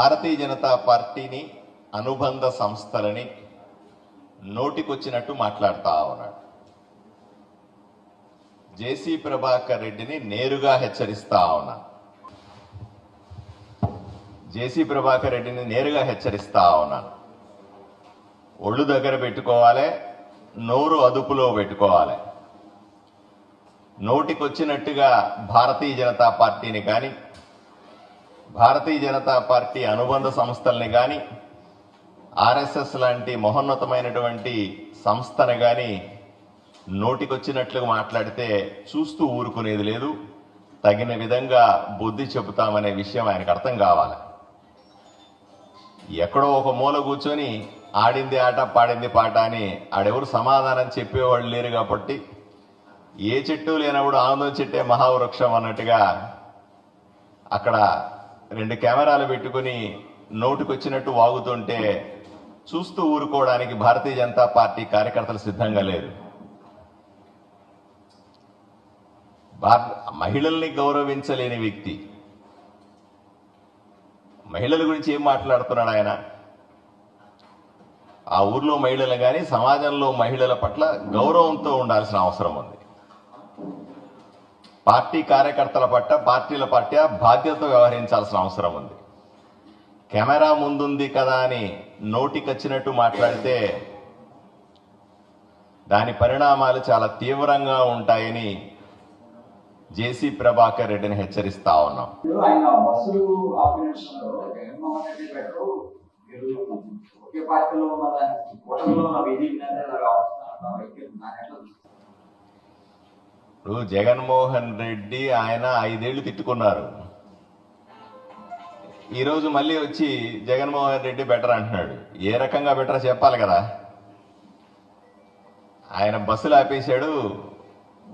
భారతీయ జనతా పార్టీని అనుబంధ సంస్థలని నోటికొచ్చినట్టు మాట్లాడుతూ ఉన్నాడు. జేసీ ప్రభాకర్ రెడ్డిని నేరుగా హెచ్చరిస్తా ఉన్నా. జేసీ ప్రభాకర్ రెడ్డిని నేరుగా హెచ్చరిస్తా ఉన్నాను ఒళ్ళు దగ్గర పెట్టుకోవాలి నోరు అదుపులో పెట్టుకోవాలి. నోటికొచ్చినట్టుగా భారతీయ జనతా పార్టీని కానీ భారతీయ జనతా పార్టీ అనుబంధ సంస్థల్ని కానీ ఆర్ఎస్ఎస్ లాంటి మహోన్నతమైనటువంటి సంస్థను కానీ నోటికొచ్చినట్లుగా మాట్లాడితే చూస్తూ ఊరుకునేది లేదు. తగిన విధంగా బుద్ధి చెబుతామనే విషయం ఆయనకు అర్థం కావాలి. ఎక్కడో ఒక మూల కూర్చొని ఆడింది ఆట పాడింది పాట అని ఆడెవరు సమాధానం చెప్పేవాళ్ళు లేరు కాబట్టి ఏ చెట్టు లేనప్పుడు ఆనందం చెట్టే మహావృక్షం అన్నట్టుగా అక్కడ రెండు కెమెరాలు పెట్టుకుని నోటికొచ్చినట్టు వాగుతుంటే చూస్తూ ఊరుకోవడానికి భారతీయ జనతా పార్టీ కార్యకర్తలు సిద్ధంగా లేరు. భార- మహిళల్ని గౌరవించలేని వ్యక్తి. మహిళల గురించి ఏం మాట్లాడుతున్నాడు ఆయన? ఆ ఊర్లో మహిళలు కానీ సమాజంలో మహిళల పట్ల గౌరవంతో ఉండాల్సిన అవసరం ఉంది. పార్టీ కార్యకర్తల పట్ల పార్టీల పట్ల బాధ్యతతో వ్యవహరించాల్సిన అవసరం ఉంది. కెమెరా ముందుంది కదా అని నోటికొచ్చినట్టు మాట్లాడితే దాని పరిణామాలు చాలా తీవ్రంగా ఉంటాయని జేసీ ప్రభాకర్ రెడ్డిని హెచ్చరిస్తా ఉన్నాం. ఒకే పార్టీలో ఉన్న దానికి కూటమిలో ఉన్న నేతలు రావాల్సిన వైఖరి దాని ఎట్లా చూస్తారు? ఇప్పుడు జగన్మోహన్ రెడ్డి ఆయన ఐదేళ్ళు తిట్టుకున్నారు. ఈరోజు మళ్ళీ వచ్చి జగన్మోహన్ రెడ్డి బెటర్ అంటున్నాడు. ఏ రకంగా బెటర్ చెప్పాలి కదా? ఆయన బస్సులు ఆపేశాడు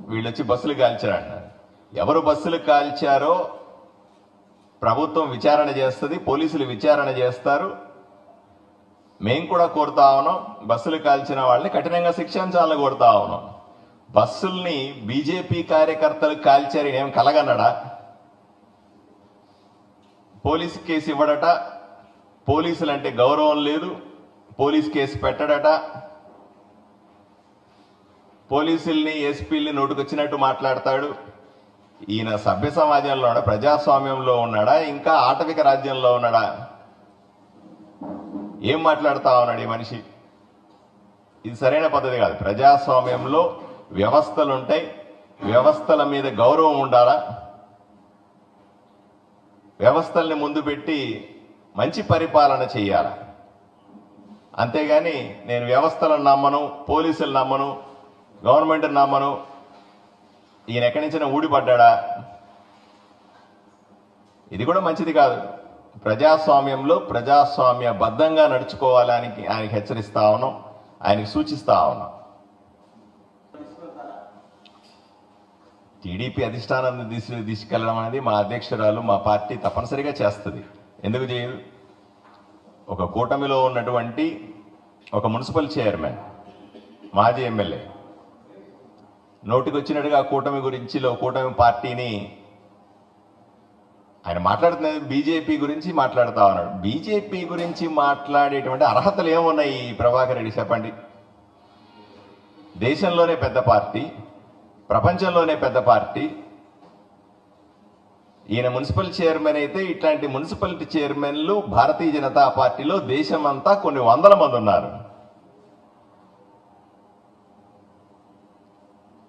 వీళ్ళు వచ్చి బస్సులు కాల్చారు అంటున్నారు. ఎవరు బస్సులు కాల్చారో ప్రభుత్వం విచారణ చేస్తుంది పోలీసులు విచారణ చేస్తారు. మేము కూడా కోరుతా ఉన్నాం బస్సులు కాల్చిన వాళ్ళని కఠినంగా శిక్షించాలని కోరుతా ఉన్నాం. బస్సుల్ని బీజేపీ కార్యకర్తలు కాల్చారని ఏం కలగన్నాడా? పోలీసు కేసు ఇవ్వడట పోలీసులు అంటే గౌరవం లేదు పోలీస్ కేసు పెట్టడట. పోలీసుల్ని ఎస్పీల్ని నోటుకొచ్చినట్టు మాట్లాడతాడు. ఈయన సభ్య సమాజంలో ఉన్నాడా ప్రజాస్వామ్యంలో ఉన్నాడా ఇంకా ఆటవిక రాజ్యంలో ఉన్నాడా? ఏం మాట్లాడుతా ఉన్నాడు ఈ మనిషి? ఇది సరైన పద్ధతి కాదు. ప్రజాస్వామ్యంలో వ్యవస్థలు ఉంటాయి వ్యవస్థల మీద గౌరవం ఉండాలా? వ్యవస్థల్ని ముందు పెట్టి మంచి పరిపాలన చేయాలి అంతేగాని నేను వ్యవస్థలను నమ్మను పోలీసులు నమ్మను గవర్నమెంట్ నమ్మను. ఈయన ఎక్కడి నుంచైనా ఊడిపడ్డా ఇది కూడా మంచిది కాదు. ప్రజాస్వామ్యంలో ప్రజాస్వామ్య బద్ధంగా నడుచుకోవాలని ఆయనకి హెచ్చరిస్తా ఉన్నాం ఆయనకి సూచిస్తా ఉన్నాం. టీడీపీ అధిష్టానాన్ని తీసు తీసుకెళ్ళడం అనేది మా అధ్యక్షురాలు మా పార్టీ తప్పనిసరిగా చేస్తుంది. ఎందుకు చేయదు? ఒక కూటమిలో ఉన్నటువంటి ఒక మున్సిపల్ చైర్మన్ మాజీ ఎమ్మెల్యే నోటికొచ్చినట్టుగా కూటమి గురించి లో- కూటమి పార్టీని ఆయన మాట్లాడుతున్నది బీజేపీ గురించి మాట్లాడుతా ఉన్నాడు. బీజేపీ గురించి మాట్లాడేటువంటి అర్హతలు ఏమున్నాయి? ఈ ప్రభాకర్ రెడ్డి చెప్పండి. దేశంలోనే పెద్ద పార్టీ. ప్రపంచంలోనే పెద్ద పార్టీ. ఈయన మున్సిపల్ చైర్మన్ అయితే ఇట్లాంటి మున్సిపాలిటీ చైర్మన్లు భారతీయ జనతా పార్టీలో దేశమంతా కొన్ని వందల మంది ఉన్నారు.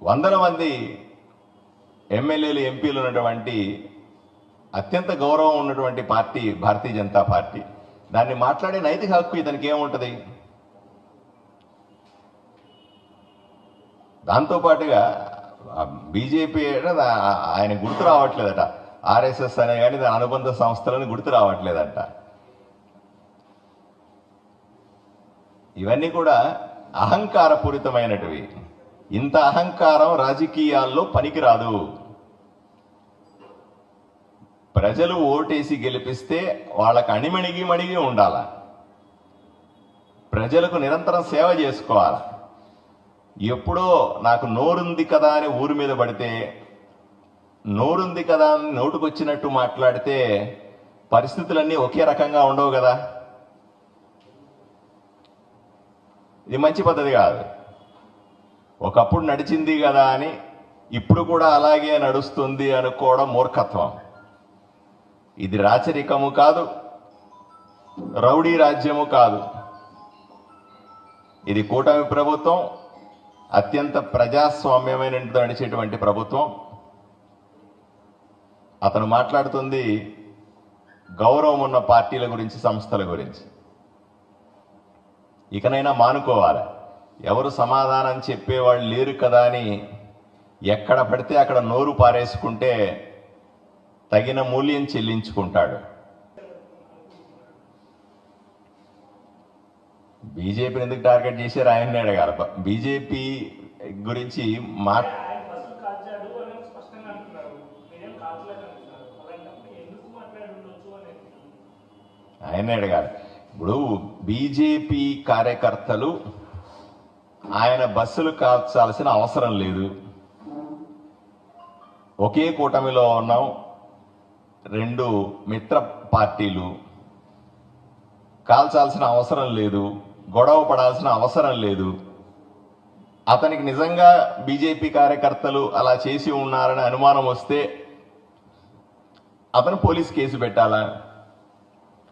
వందల మంది ఎమ్మెల్యేలు ఎంపీలు ఉన్నటువంటి అత్యంత గౌరవం ఉన్నటువంటి పార్టీ భారతీయ జనతా పార్టీ. దాన్ని మాట్లాడే నైతిక హక్కు ఇతనికి ఏముంటుంది? దాంతోపాటుగా బీజేపీ ఆయన గుర్తు రావట్లేదట. ఆర్ఎస్ఎస్ అనే కానీ దాని అనుబంధ సంస్థలను గుర్తు రావట్లేదంట. ఇవన్నీ కూడా అహంకారపూరితమైనటివి. ఇంత అహంకారం రాజకీయాల్లో పనికిరాదు. ప్రజలు ఓటేసి గెలిపిస్తే వాళ్ళకి అణిమణిగి మణిగి ఉండాల. ప్రజలకు నిరంతరం సేవ చేసుకోవాలి. ఎప్పుడో నాకు నోరుంది కదా అని ఊరి మీద పడితే నోరుంది కదా అని నోటుకొచ్చినట్టు మాట్లాడితే పరిస్థితులన్నీ ఒకే రకంగా ఉండవు కదా. ఇది మంచి పద్ధతి కాదు. ఒకప్పుడు నడిచింది కదా అని ఇప్పుడు కూడా అలాగే నడుస్తుంది అనుకోవడం మూర్ఖత్వం. ఇది రాచరికము కాదు రౌడీ రాజ్యము కాదు. ఇది కూటమి ప్రభుత్వం అత్యంత ప్రజాస్వామ్యమైన నడిచేటువంటి ప్రభుత్వం. అతను మాట్లాడుతుంది గౌరవం ఉన్న పార్టీల గురించి సంస్థల గురించి. ఇకనైనా మానుకోవాలి. ఎవరు సమాధానం చెప్పేవాళ్ళు లేరు కదా అని ఎక్కడ పడితే అక్కడ నోరు పారేసుకుంటే తగిన మూల్యం చెల్లించుకుంటాడు. బీజేపీని ఎందుకు టార్గెట్ చేశారు? ఆయన్ని అడగాలి బీజేపీ గురించి మా ఆయన ఆయన్నే అడగాలి ఇప్పుడు బీజేపీ కార్యకర్తలు ఆయన బస్సులు కాల్చాల్సిన అవసరం లేదు. ఒకే కూటమిలో ఉన్నాం. రెండు మిత్ర పార్టీలు కాల్చాల్సిన అవసరం లేదు. గొడవ పడాల్సిన అవసరం లేదు. అతనికి నిజంగా బీజేపీ కార్యకర్తలు అలా చేసి ఉన్నారని అనుమానం వస్తే అతను పోలీస్ కేసు పెట్టాలా?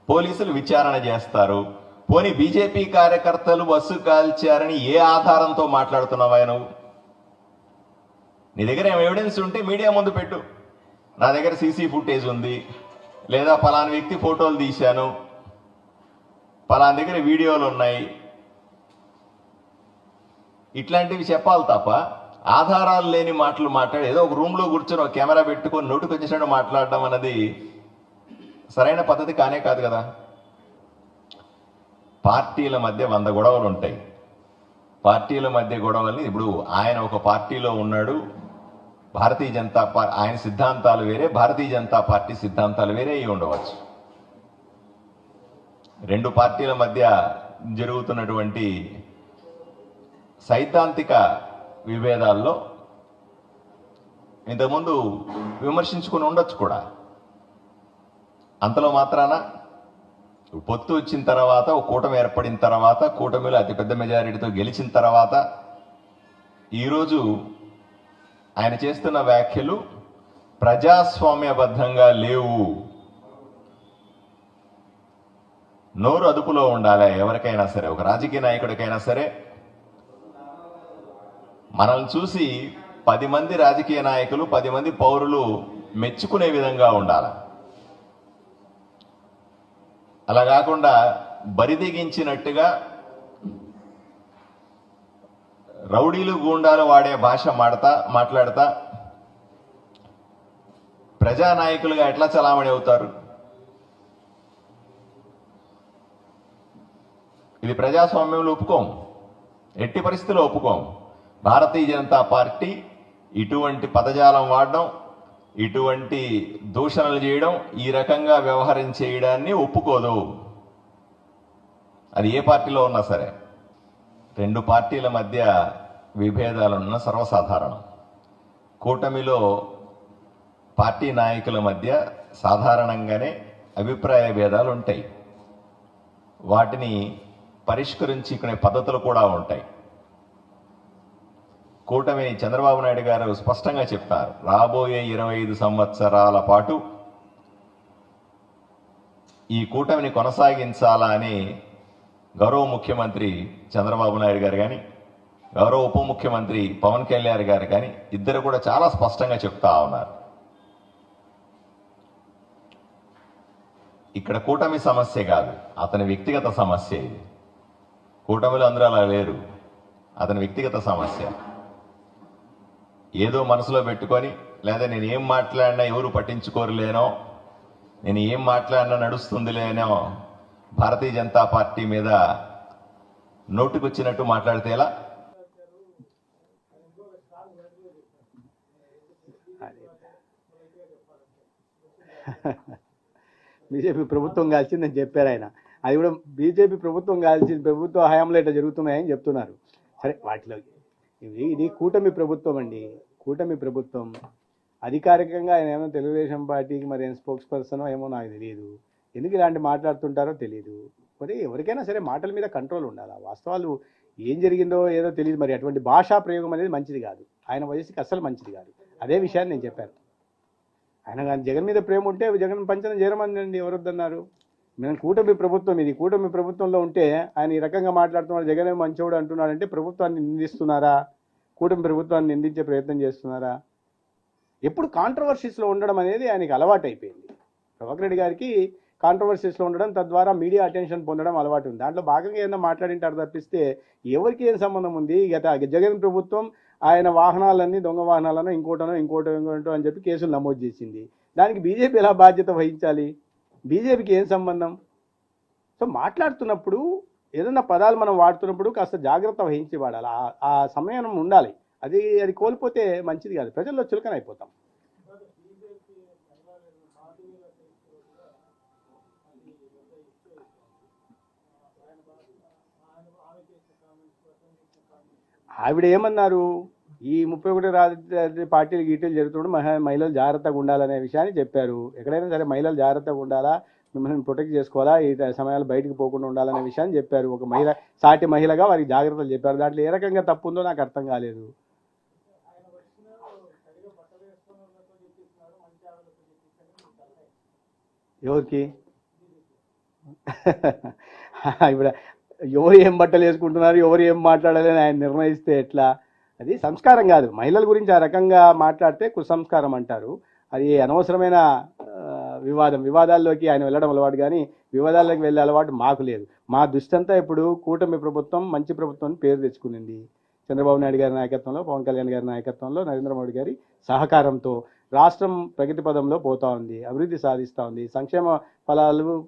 పోలీసులు విచారణ చేస్తారు. పోనీ బీజేపీ కార్యకర్తలు బస్సు కాల్చారని ఏ ఆధారంతో మాట్లాడుతున్నావా నువ్వు? నీ దగ్గర ఏం ఎవిడెన్స్ ఉంటే మీడియా ముందు పెట్టు. నా దగ్గర సీసీ ఫుటేజ్ ఉంది. లేదా పలానా వ్యక్తి ఫోటోలు తీశాను. పలానా దగ్గర వీడియోలు ఉన్నాయి. ఇట్లాంటివి చెప్పాలి తప్ప ఆధారాలు లేని మాటలు మాట్లాడి ఏదో ఒక రూమ్లో కూర్చొని ఒక కెమెరా పెట్టుకొని నోటికి వచ్చేసినట్టు మాట్లాడడం అన్నది సరైన పద్ధతి కానే కాదు కదా. పార్టీల మధ్య వంద గొడవలు ఉంటాయి. పార్టీల మధ్య గొడవల్ని ఇప్పుడు ఆయన ఒక పార్టీలో ఉన్నాడు. భారతీయ జనతా పార్టీ ఆయన సిద్ధాంతాలు వేరే భారతీయ జనతా పార్టీ సిద్ధాంతాలు వేరే అయి ఉండవచ్చు. రెండు పార్టీల మధ్య జరుగుతున్నటువంటి సైద్ధాంతిక విభేదాల్లో ఇంతకుముందు విమర్శించుకుని ఉండొచ్చు కూడా. అంతలో మాత్రాన పొత్తు వచ్చిన తర్వాత ఒక కూటమి ఏర్పడిన తర్వాత కూటమిలో అతిపెద్ద మెజారిటీతో గెలిచిన తర్వాత ఈరోజు ఆయన చేస్తున్న వ్యాఖ్యలు ప్రజాస్వామ్యబద్ధంగా లేవు. నోరు అదుపులో ఉండాలి ఎవరికైనా సరే? ఒక రాజకీయ నాయకుడికైనా సరే? మనల్ని చూసి పది మంది రాజకీయ నాయకులు పది మంది పౌరులు మెచ్చుకునే విధంగా ఉండాలి? అలా కాకుండా బరిదిగించినట్టుగా రౌడీలు గూండాలు వాడే భాష మాడతా మాట్లాడతా ప్రజానాయకులుగా ఎట్లా చలామణి అవుతారు? ఇది ప్రజాస్వామ్యంలో ఒప్పుకోం ఎట్టి పరిస్థితుల్లో ఒప్పుకోం భారతీయ జనతా పార్టీ ఇటువంటి పదజాలం వాడడం ఇటువంటి దూషణలు చేయడం ఈ రకంగా వ్యవహారం చేయడాన్ని ఒప్పుకోదు. అది ఏ పార్టీలో ఉన్నా సరే. రెండు పార్టీల మధ్య విభేదాలున్న సర్వసాధారణం. కూటమిలో పార్టీ నాయకుల మధ్య సాధారణంగానే అభిప్రాయ భేదాలు ఉంటాయి. వాటిని పరిష్కరించుకునే పద్ధతులు కూడా ఉంటాయి. కూటమిని చంద్రబాబు నాయుడు గారు స్పష్టంగా చెప్తారు. రాబోయే ఇరవై ఐదు సంవత్సరాల పాటు ఈ కూటమిని కొనసాగించాలా అని గౌరవ ముఖ్యమంత్రి చంద్రబాబు నాయుడు గారు కానీ గౌరవ ఉప ముఖ్యమంత్రి పవన్ కళ్యాణ్ గారు కానీ ఇద్దరు కూడా చాలా స్పష్టంగా చెప్తా ఉన్నారు. ఇక్కడ కూటమి సమస్య కాదు అతని వ్యక్తిగత సమస్య ఇది. కూటమిలో అందరూ అలా లేరు. అతని వ్యక్తిగత సమస్య. ఏదో మనసులో పెట్టుకొని లేదా నేను ఏం మాట్లాడినా ఎవరు పట్టించుకోరులేనో నేను ఏం మాట్లాడినా నడుస్తుంది లేనో భారతీయ జనతా పార్టీ మీద నోటుకొచ్చినట్టు మాట్లాడితే ఎలా? బీజేపీ ప్రభుత్వం కాల్చిందని చెప్పారు ఆయన. అది కూడా బీజేపీ ప్రభుత్వం కాల్చింది ప్రభుత్వ హయాంలో ఇట్లా జరుగుతున్నాయని చెప్తున్నారు. సరే వాటిలో ఇది ఇది కూటమి ప్రభుత్వం అండి. కూటమి ప్రభుత్వం అధికారికంగా ఆయన ఏమో తెలుగుదేశం పార్టీకి మరి ఏం స్పోక్స్ పర్సన్ ఏమో నాకు తెలియదు. ఎందుకు ఇలాంటి మాట్లాడుతుంటారో తెలియదు మరి ఎవరికైనా సరే మాటల మీద కంట్రోల్ ఉండాలి. వాస్తవాలు ఏం జరిగిందో ఏదో తెలియదు మరి అటువంటి భాషా ప్రయోగం అనేది మంచిది కాదు. ఆయన వయసుకి అస్సలు మంచిది కాదు. అదే విషయాన్ని నేను చెప్పాను. ఆయన కానీ జగన్ మీద ప్రేమ ఉంటే జగన్ పంచనం చేరమందండి. ఎవరొద్దన్నారు మేము కూటమి ప్రభుత్వం ఇది కూటమి ప్రభుత్వంలో ఉంటే ఆయన ఈ రకంగా మాట్లాడుతున్నాడు జగన్ మంచోడు అంటున్నాడంటే ప్రభుత్వాన్ని నిందిస్తున్నారా? కూటమి ప్రభుత్వాన్ని నిందించే ప్రయత్నం చేస్తున్నారా? ఎప్పుడు కాంట్రవర్సీస్లో ఉండడం అనేది ఆయనకి అలవాటు అయిపోయింది ప్రభాకర్ రెడ్డి గారికి కాంట్రవర్సీస్లో ఉండడం తద్వారా మీడియా అటెన్షన్ పొందడం అలవాటు ఉంది దాంట్లో భాగంగా ఏదైనా మాట్లాడింటారు తప్పిస్తే ఎవరికి ఏం సంబంధం ఉంది? గత జగన్ ప్రభుత్వం ఆయన వాహనాలన్నీ దొంగ వాహనాలను ఇంకోటనో ఇంకోటో ఇంకోటో అని చెప్పి కేసులు నమోదు చేసింది. దానికి బీజేపీ ఎలా బాధ్యత వహించాలి? బీజేపీకి ఏం సంబంధం? సో మాట్లాడుతున్నప్పుడు ఏదైనా పదాలు మనం వాడుతున్నప్పుడు కాస్త జాగ్రత్త వహించి వాడాలి. ఆ- సమయం ఉండాలి. అది అది కోల్పోతే మంచిది కాదు. ప్రజల్లో చులకన అయిపోతాం ఆవిడ ఏమన్నారు? ఈ ముప్పై ఒకటి రాజకీయ పార్టీలు గీటీలు జరుగుతున్నప్పుడు మహా మహిళలు జాగ్రత్తగా ఉండాలనే విషయాన్ని చెప్పారు. ఎక్కడైనా సరే మహిళలు జాగ్రత్తగా ఉండాలా? మిమ్మల్ని ప్రొటెక్ట్ చేసుకోవాలా? ఈ సమయాలు బయటకు పోకుండా ఉండాలనే విషయాన్ని చెప్పారు. ఒక మహిళ సాటి మహిళగా వారికి జాగ్రత్తలు చెప్పారు. దాంట్లో ఏ రకంగా తప్పు ఉందో నాకు అర్థం కాలేదు. ఎవరికి? ఇప్పుడు ఎవరు ఏం బట్టలు వేసుకుంటున్నారు? ఎవరు ఏం మాట్లాడాలని ఆయన నిర్ణయిస్తే ఎట్లా? అది సంస్కారం కాదు. మహిళల గురించి ఆ రకంగా మాట్లాడితే కుసంస్కారం అంటారు. అది అనవసరమైన వివాదం. వివాదాల్లోకి ఆయన వెళ్ళడం అలవాటు కానీ వివాదాల్లోకి వెళ్ళే అలవాటు మాకు లేదు. మా దృష్టంతా ఇప్పుడు కూటమి ప్రభుత్వం మంచి ప్రభుత్వం అని పేరు తెచ్చుకునింది. చంద్రబాబు నాయుడు గారి నాయకత్వంలో పవన్ కళ్యాణ్ గారి నాయకత్వంలో నరేంద్ర మోడీ గారి సహకారంతో రాష్ట్రం ప్రగతి పదంలో పోతా ఉంది అభివృద్ధి సాధిస్తూ ఉంది సంక్షేమ ఫలాలు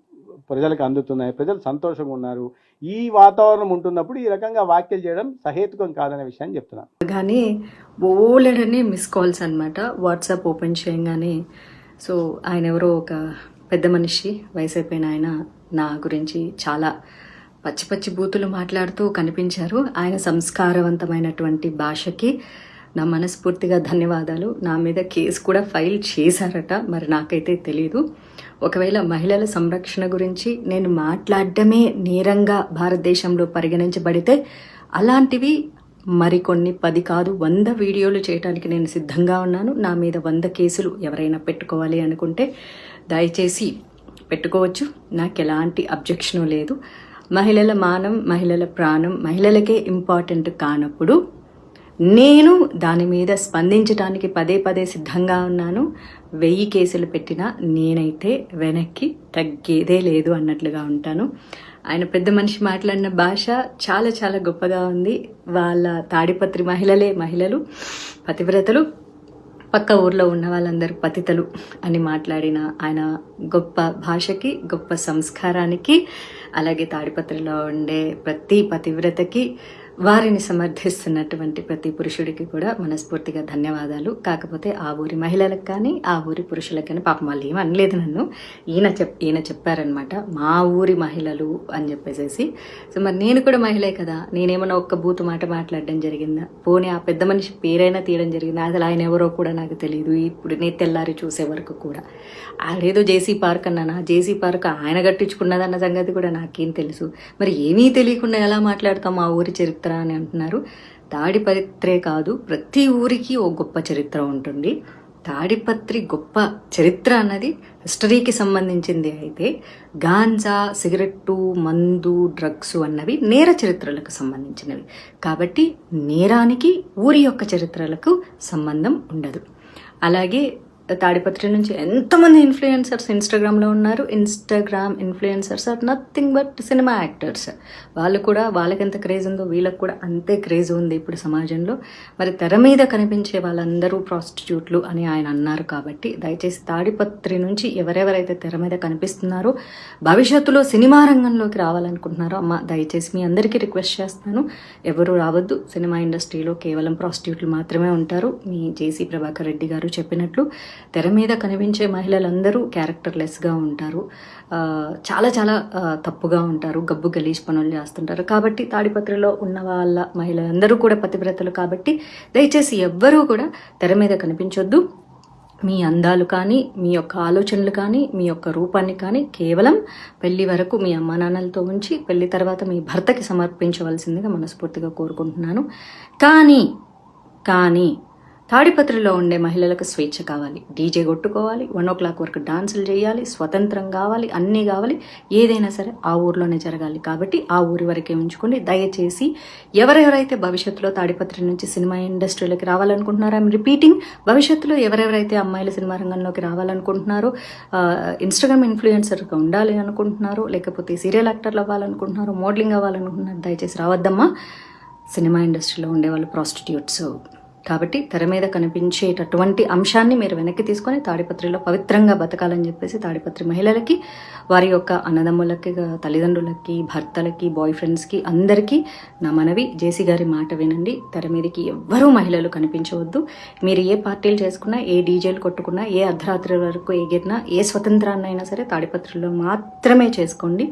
ప్రజలకు అందుతున్నాయి ప్రజలు సంతోషంగా ఉన్నారు. ఈ వాతావరణం ఉంటున్నప్పుడు ఈ రకంగా వ్యాఖ్యలు చేయడం సహేతుకం కాదనే విషయాన్ని చెప్తున్నాను కానీ బోలెడని మిస్ కాల్స్ అనమాట వాట్సాప్ ఓపెన్ చేయగానే. సో ఆయన ఎవరో ఒక పెద్ద మనిషి వయసు అయిపోయిన ఆయన నా గురించి చాలా పచ్చి పచ్చి బూతులు మాట్లాడుతూ కనిపించారు. ఆయన సంస్కారవంతమైనటువంటి భాషకి నా మనస్ఫూర్తిగా ధన్యవాదాలు. నా మీద కేసు కూడా ఫైల్ చేశారట మరి నాకైతే తెలియదు ఒకవేళ మహిళల సంరక్షణ గురించి నేను మాట్లాడడమే నేరంగా భారతదేశంలో పరిగణించబడితే అలాంటివి మరికొన్ని పది కాదు వంద వీడియోలు చేయడానికి నేను సిద్ధంగా ఉన్నాను. నా మీద వంద కేసులు ఎవరైనా పెట్టుకోవాలి అనుకుంటే దయచేసి పెట్టుకోవచ్చు. నాకు ఎలాంటి అబ్జెక్షన్ లేదు. మహిళల మానం మహిళల ప్రాణం మహిళలకే ఇంపార్టెంట్ కానప్పుడు నేను దాని మీద స్పందించడానికి పదే పదే సిద్ధంగా ఉన్నాను. వెయ్యి కేసులు పెట్టినా నేనైతే వెనక్కి తగ్గేదే లేదు అన్నట్లుగా ఉంటాను. ఆయన పెద్ద మనిషి మాట్లాడిన భాష చాలా చాలా గొప్పగా ఉంది. వాళ్ళ తాడిపత్రి మహిళలే మహిళలు పతివ్రతలు. పక్క ఊర్లో ఉన్న వాళ్ళందరూ పతితలు అని మాట్లాడిన ఆయన గొప్ప భాషకి గొప్ప సంస్కారానికి అలాగే తాడిపత్రిలో ఉండే ప్రతి పతివ్రతకి వారిని సమర్థిస్తున్నటువంటి ప్రతి పురుషుడికి కూడా మనస్ఫూర్తిగా ధన్యవాదాలు. కాకపోతే ఆ ఊరి మహిళలకు కానీ ఆ ఊరి పురుషులకు కానీ పాపం వాళ్ళు ఏమనలేదు అనలేదు నన్ను. ఈయన చెప్ ఈయన చెప్పారనమాట మా ఊరి మహిళలు అని చెప్పేసేసి. సో మరి నేను కూడా మహిళే కదా. నేనేమన్నా ఒక్క బూతు మాట మాట్లాడడం జరిగిందా? పోనీ ఆ పెద్ద మనిషి పేరైనా తీయడం జరిగిందా? అసలు ఆయన ఎవరో కూడా నాకు తెలియదు ఇప్పుడు నేను తెల్లారి చూసే వరకు కూడా. ఆడేదో జేసీ పార్క్ అన్నానా? జేసీ పార్క్ ఆయన కట్టించుకున్నదన్న సంగతి కూడా నాకేం తెలుసు. మరి ఏమీ తెలియకుండా ఎలా మాట్లాడతాం మా ఊరి చరిత్ర? అని అంటున్నారు. తాడిపత్రే కాదు ప్రతి ఊరికి ఓ గొప్ప చరిత్ర ఉంటుంది. తాడిపత్రి గొప్ప చరిత్ర అన్నది హిస్టరీకి సంబంధించింది అయితే గాంజా సిగరెట్టు మందు డ్రగ్స్ అన్నవి నేర చరిత్రలకు సంబంధించినవి. కాబట్టి నేరానికి ఊరి యొక్క చరిత్రలకు సంబంధం ఉండదు. అలాగే తాడిపత్రి నుంచి ఎంతమంది ఇన్ఫ్లుయెన్సర్స్ ఇన్స్టాగ్రామ్లో ఉన్నారు? Instagram influencers are nothing but cinema actors వాళ్ళు కూడా వాళ్ళకి ఎంత క్రేజ్ ఉందో వీళ్ళకి కూడా అంతే క్రేజ్ ఉంది ఇప్పుడు సమాజంలో. మరి తెర మీద కనిపించే వాళ్ళందరూ ప్రాస్టిట్యూట్లు అని ఆయన అన్నారు కాబట్టి దయచేసి తాడిపత్రి నుంచి ఎవరెవరైతే తెర మీద కనిపిస్తున్నారో భవిష్యత్తులో సినిమా రంగంలోకి రావాలనుకుంటున్నారో అమ్మ దయచేసి మీ అందరికీ రిక్వెస్ట్ చేస్తాను. ఎవరు రావద్దు. సినిమా ఇండస్ట్రీలో కేవలం ప్రాస్టిట్యూట్లు మాత్రమే ఉంటారు. మీ జేసీ ప్రభాకర్ రెడ్డి గారు చెప్పినట్లు తెర మీద కనిపించే మహిళలందరూ క్యారెక్టర్లెస్గా ఉంటారు. చాలా చాలా తప్పుగా ఉంటారు. గబ్బు గలీజ్ పనులు చేస్తుంటారు. కాబట్టి తాడిపత్రిలో ఉన్న వాళ్ళ మహిళలందరూ కూడా పతివ్రతలు కాబట్టి దయచేసి ఎవ్వరూ కూడా తెర మీద కనిపించొద్దు. మీ అందాలు కానీ మీ యొక్క ఆలోచనలు కానీ మీ యొక్క రూపాన్ని కానీ కేవలం పెళ్ళి వరకు మీ అమ్మా నాన్నలతో ఉంచి పెళ్ళి తర్వాత మీ భర్తకి సమర్పించవలసిందిగా మనస్ఫూర్తిగా కోరుకుంటున్నాను. కానీ కానీ తాడిపత్రిలో ఉండే మహిళలకు స్వేచ్ఛ కావాలి. డీజే కొట్టుకోవాలి. వన్ ఓ క్లాక్ వరకు డాన్సులు చేయాలి. స్వతంత్రం కావాలి. అన్నీ కావాలి. ఏదైనా సరే ఆ ఊర్లోనే జరగాలి. కాబట్టి ఆ ఊరి వరకే ఉంచుకొని దయచేసి ఎవరెవరైతే భవిష్యత్తులో తాడిపత్రి నుంచి సినిమా ఇండస్ట్రీలోకి రావాలనుకుంటున్నారో ఐమ్ రిపీటింగ్ భవిష్యత్తులో ఎవరెవరైతే అమ్మాయిలు సినిమా రంగంలోకి రావాలనుకుంటున్నారో ఇన్స్టాగ్రామ్ ఇన్ఫ్లుయెన్సర్గా ఉండాలి అనుకుంటున్నారో లేకపోతే సీరియల్ యాక్టర్లు అవ్వాలనుకుంటున్నారో మోడలింగ్ అవ్వాలనుకుంటున్నారు దయచేసి రావద్దమ్మా. సినిమా ఇండస్ట్రీలో ఉండేవాళ్ళు ప్రాస్టిట్యూట్స్ కాబట్టి తెర మీద కనిపించేటటువంటి అంశాన్ని మీరు వెనక్కి తీసుకొని తాడిపత్రిలో పవిత్రంగా బతకాలని చెప్పేసి తాడిపత్రి మహిళలకి వారి యొక్క అన్నదమ్ములకి తల్లిదండ్రులకి భర్తలకి బాయ్ ఫ్రెండ్స్కి అందరికీ నా మనవి. జేసీ గారి మాట వినండి. తెర మీదకి ఎవ్వరూ మహిళలు కనిపించవద్దు. మీరు ఏ పార్టీలు చేసుకున్నా ఏ డీజేలు కొట్టుకున్నా ఏ అర్ధరాత్రి వరకు ఎగిరినా ఏ స్వతంత్రాన్నైనా సరే తాడిపత్రిలో మాత్రమే చేసుకోండి.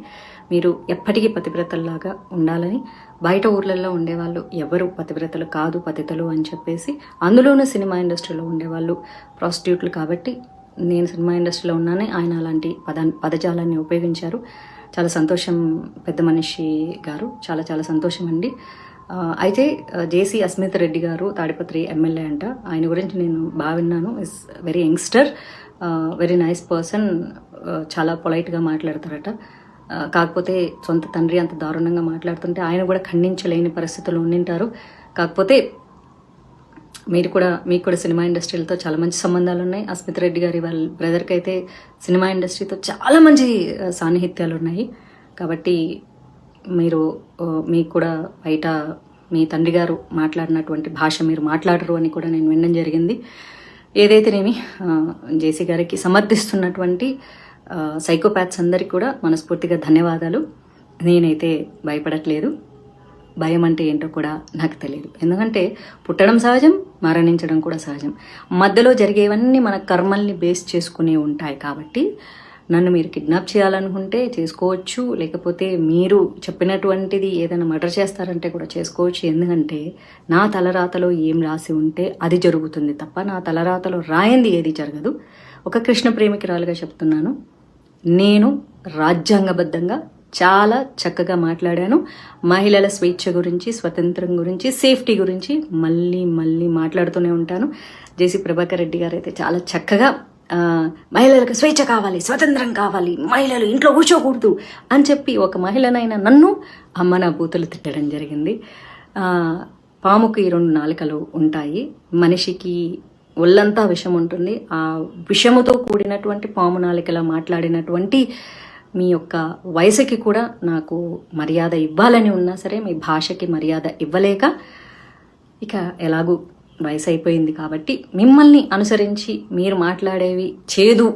మీరు ఎప్పటికీ పతివ్రతల్లాగా ఉండాలని బయట ఊర్లలో ఉండేవాళ్ళు ఎవరు పతివ్రతలు కాదు పతితలు అని చెప్పేసి అందులోనూ సినిమా ఇండస్ట్రీలో ఉండేవాళ్ళు. ప్రాస్టిట్యూట్లు కాబట్టి నేను సినిమా ఇండస్ట్రీలో ఉన్నానే ఆయన అలాంటి పద పదజాలాన్ని ఉపయోగించారు. చాలా సంతోషం పెద్ద మనిషి గారు. చాలా చాలా సంతోషం అండి. అయితే జేసీ అస్మిత్ రెడ్డి గారు తాడిపత్రి ఎమ్మెల్యే అంట. ఆయన గురించి నేను బాగా విన్నాను. Is very youngster very nice person చాలా పొలైట్గా మాట్లాడతారట. కాకపోతే సొంత తండ్రి అంత దారుణంగా మాట్లాడుతుంటే ఆయన కూడా ఖండించలేని పరిస్థితులు ఉండింటారు. కాకపోతే మీరు కూడా మీకు కూడా సినిమా ఇండస్ట్రీలతో చాలా మంచి సంబంధాలు ఉన్నాయి. అస్మిత్ రెడ్డి గారి వాళ్ళ బ్రదర్కి అయితే సినిమా ఇండస్ట్రీతో చాలా మంచి సాన్నిహిత్యాలు ఉన్నాయి. కాబట్టి మీరు మీకు కూడా బయట మీ తండ్రి గారు మాట్లాడినటువంటి భాష మీరు మాట్లాడరు అని కూడా నేను వినడం జరిగింది. ఏదైతేనేమి జేసీ గారికి సమర్థిస్తున్నటువంటి సైకోపాత్స్ అందరికీ కూడా మనస్ఫూర్తిగా ధన్యవాదాలు. నేనైతే భయపడట్లేదు. భయం అంటే ఏంటో కూడా నాకు తెలియదు. ఎందుకంటే పుట్టడం సహజం మరణించడం కూడా సహజం. మధ్యలో జరిగేవన్నీ మన కర్మల్ని బేస్ చేసుకుని ఉంటాయి కాబట్టి నన్ను మీరు కిడ్నాప్ చేయాలనుకుంటే చేసుకోవచ్చు. లేకపోతే మీరు చెప్పినటువంటిది ఏదైనా మర్డర్ చేస్తారంటే కూడా చేసుకోవచ్చు. ఎందుకంటే నా తలరాతలో ఏం రాసి ఉంటే అది జరుగుతుంది తప్ప నా తలరాతలో రాయింది ఏది జరగదు. ఒక కృష్ణ ప్రేమికురాలుగా చెప్తున్నాను. నేను రాజ్యాంగబద్ధంగా చాలా చక్కగా మాట్లాడాను. మహిళల స్వేచ్ఛ గురించి స్వతంత్రం గురించి సేఫ్టీ గురించి మళ్ళీ మళ్ళీ మాట్లాడుతూనే ఉంటాను. జేసీ ప్రభాకర్ రెడ్డి గారు అయితే చాలా చక్కగా మహిళలకు స్వేచ్ఛ కావాలి స్వతంత్రం కావాలి మహిళలు ఇంట్లో కూర్చోకూడదు అని చెప్పి ఒక మహిళనైనా నన్ను అమ్మ నా బూతులు తిట్టడం జరిగింది. పాముకి రెండు నాలుకలు ఉంటాయి. మనిషికి ఒళ్ళంతా విషం ఉంటుంది. ఆ విషముతో కూడినటువంటి పాము నాలికలా మాట్లాడినటువంటి మీ యొక్క వయసుకి కూడా నాకు మర్యాద ఇవ్వాలని ఉన్నా సరే మీ భాషకి మర్యాద ఇవ్వలేక ఇక ఎలాగూ వయసు అయిపోయింది కాబట్టి మిమ్మల్ని అనుసరించి మీరు మాట్లాడేవి చేదు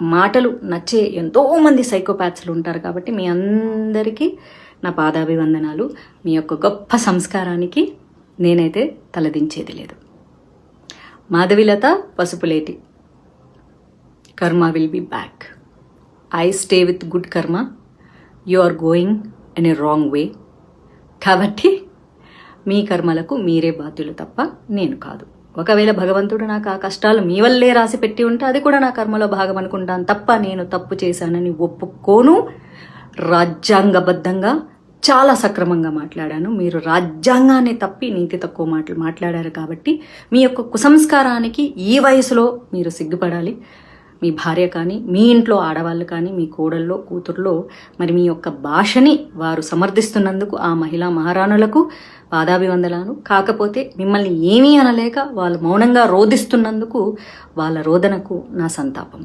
మాటలు నచ్చే ఎంతోమంది సైకోపాత్స్లు ఉంటారు కాబట్టి మీ అందరికీ నా పాదాభివందనాలు. మీ యొక్క గొప్ప సంస్కారానికి నేనైతే తలదించేది లేదు. Madhavilatha Pasupuleti. Karma will be back. I stay with good karma. You are going in a wrong way. కాబట్టి మీ కర్మలకు మీరే బాధ్యులు తప్ప నేను కాదు. ఒకవేళ భగవంతుడు నాకు ఆ కష్టాలు మీ వల్లే రాసి పెట్టి ఉంటే అది కూడా నా కర్మలో భాగం అనుకుంటాను తప్ప నేను తప్పు చేశానని ఒప్పుకోను. రాజ్యాంగబద్ధంగా చాలా సక్రమంగా మాట్లాడాను. మీరు రాజ్యాంగాన్ని తప్పి నీతి తక్కువ మాటలు మాట్లాడారు కాబట్టి మీ యొక్క కుసంస్కారానికి ఈ వయసులో మీరు సిగ్గుపడాలి. మీ భార్య కానీ మీ ఇంట్లో ఆడవాళ్ళు కానీ మీ కోడల్లో కూతుర్లో మరి మీ యొక్క భాషని వారు సమర్థిస్తున్నందుకు ఆ మహిళా మహారాణులకు పాదాభివందనాలు. కాకపోతే మిమ్మల్ని ఏమీ అనలేక వాళ్ళు మౌనంగా రోధిస్తున్నందుకు వాళ్ళ రోదనకు నా సంతాపం.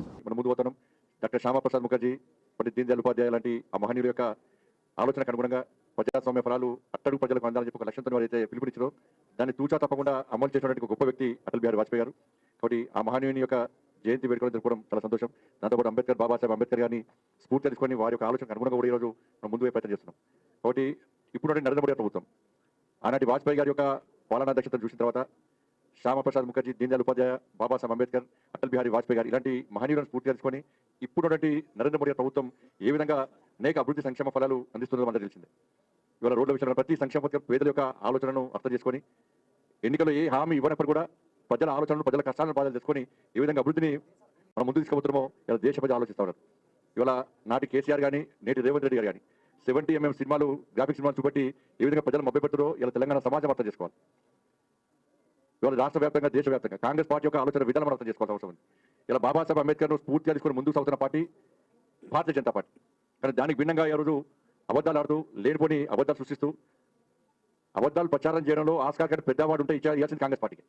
డాక్టర్ శ్యామప్రసాద్ ముఖర్జీ పండిత్ దీన్ ఉపాధ్యాయ లాంటి ఆ మహనీయుల యొక్క ఆలోచనకు అనుగుణంగా ప్రజాస్వామ్య ఫలాలు అట్టడుగు ప్రజలకు అందాలని చెప్పి ఒక లక్ష్యంతో వారు అయితే పిలుపునిచ్చారో దాన్ని తూచా తప్పకుండా అమలు చేసినటువంటి ఒక గొప్ప వ్యక్తి అటల్ బిహారీ వాజ్పేయి గారు. కాబట్టి ఆ మహానీయుని యొక్క జయంతి వేడుకలు జరుపుకోవడం చాలా సంతోషం. దాంతోపాటు అంబేద్కర్ బాబాసాహెబ్ అంబేద్కర్ గారిని స్ఫూర్తి తెలుసుకొని వారి యొక్క ఆలోచనకు అనుగుణంగా కూడా ఈరోజు మనం ముందు ప్రయత్నం చేస్తున్నాం. కాబట్టి ఇప్పుడు నరేంద్ర మోడీ ప్రభుత్వం ఆనాటి వాజ్పేయి గారి యొక్క పాలనా దక్షతను చూసిన తర్వాత శ్యామప్రసాద్ ముఖర్జీ దీన్ ఉపాధ్యాయ బాబాసాహెబ్ అంబేద్కర్ అటల్ బిహారీ వాజ్పేయి గారు ఇలాంటి మహనీయులను స్ఫూర్తి తెలుసుకొని ఇప్పుడున్నటువంటి నరేంద్ర మోడీ ప్రభుత్వం ఏ విధంగా అనేక అభివృద్ధి సంక్షేమ ఫలాలు అందిస్తుందో మనకు తెలిసింది. ఇవాళ రోడ్ల విషయంలో ప్రతి సంక్షేమ పథకం పేదల యొక్క ఆలోచనను అర్థం చేసుకొని ఎన్నికల్లో ఏ హామీ ఇవ్వనప్పుడు కూడా ప్రజల ఆలోచనలు ప్రజల కష్టాలను బాధలు తెలుసుకొని ఏ విధంగా అభివృద్ధిని మనం ముందు తీసుకుపోతున్నామో ఇలా దేశ ప్రజలు ఆలోచిస్తా ఉన్నారు. ఇవాళ నాటి కేసీఆర్ కానీ నేటి రేవంత్ రెడ్డి గారు కానీ సెవెంటీ ఎంఎం సినిమాలు గ్రాఫిక్ సినిమాలు చూపెట్టి ఏ విధంగా ప్రజలు మభ్యపెట్టారో ఇలా తెలంగాణ సమాజం అర్థం చేసుకోవాలి. ఇవాళ రాష్ట్ర వ్యాప్తంగా దేశవ్యాప్తంగా కాంగ్రెస్ పార్టీ యొక్క ఆలోచన విధానం అర్థం చేసుకోవాల్సిన అవసరం ఉంది. ఇలా బాబాసాహెబ్ అంబేద్కర్ స్ఫూర్తిగా తీసుకుని ముందుకు సాగుతున్న పార్టీ భారతీయ జనతా పార్టీ. కానీ దానికి భిన్నంగా ఈ రోజు అబద్ధాలు ఆడుతూ లేనిపోని అబద్ధాలు సృష్టిస్తూ అబద్ధాలు ప్రచారం చేయడంలో ఆస్కార్ కంటే పెద్దవాడు ఉంటే ఇచ్చా ఇవ్వాల్సింది కాంగ్రెస్ పార్టీకి.